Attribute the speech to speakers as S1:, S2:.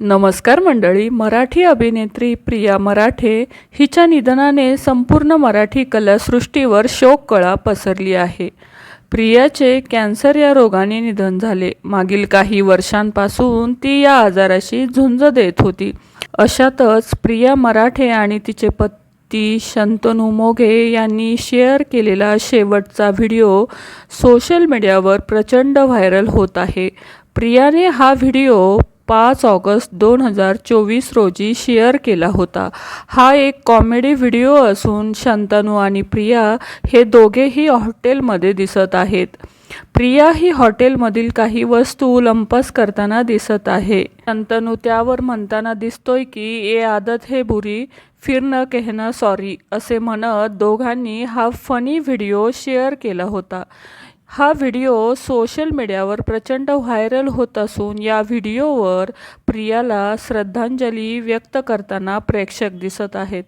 S1: नमस्कार मंडळी मराठी अभिनेत्री प्रिया मराठे हिच्या निधनाने संपूर्ण मराठी कलासृष्टीवर शोककळा पसरली आहे. प्रियाचे कॅन्सर या रोगाने निधन झाले. मागील काही वर्षांपासून ती या आजाराशी झुंज देत होती. अशातच प्रिया मराठे आणि तिचे पती शंतनू मोघे यांनी शेअर केलेला शेवटचा व्हिडिओ सोशल मीडियावर प्रचंड व्हायरल होत आहे. प्रियाने हा व्हिडिओ पाच ऑगस्ट दोन हजार चोवीस रोजी शेअर केला होता. हा एक कॉमेडी व्हिडिओ असून शंतनू आणि प्रिया हे दोघेही हॉटेलमध्ये दिसत आहेत. प्रिया ही हॉटेलमधील काही वस्तू लंपस करताना दिसत आहे. शंतनू त्यावर म्हणताना दिसतोय की ये आदत हे बुरी फिर न कहना सॉरी असे म्हणत दोघांनी हा फनी व्हिडिओ शेअर केला होता. हा व्हिडिओ सोशल मीडियावर प्रचंड व्हायरल होत असून या व्हिडिओवर प्रियाला श्रद्धांजली व्यक्त करताना प्रेक्षक दिसत आहेत.